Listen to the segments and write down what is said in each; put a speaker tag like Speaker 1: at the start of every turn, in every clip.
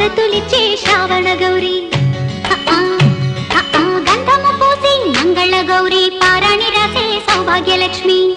Speaker 1: హారతులిచ్చే శ్రావణ గౌరీ. గంధము పూసి మంగళ గౌరీ. పారాణి రాసే సౌభాగ్యలక్ష్మీ.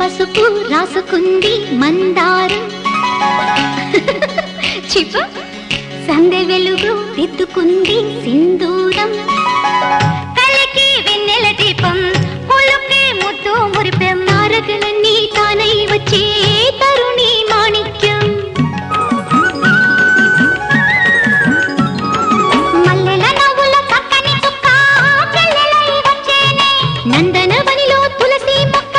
Speaker 1: పసుపు రాసుకుంది మందారం. చిప. సందె వెలుగు దిద్దుకుంది సింధూరం. కళ్ళకి వెన్నెల దీపం పొలకి ముద్దు మురిపెం. నారకులన్నీ తానై వచ్చే తరుణి మాణిక్యం. నందన బనిలో తులసి మొక్క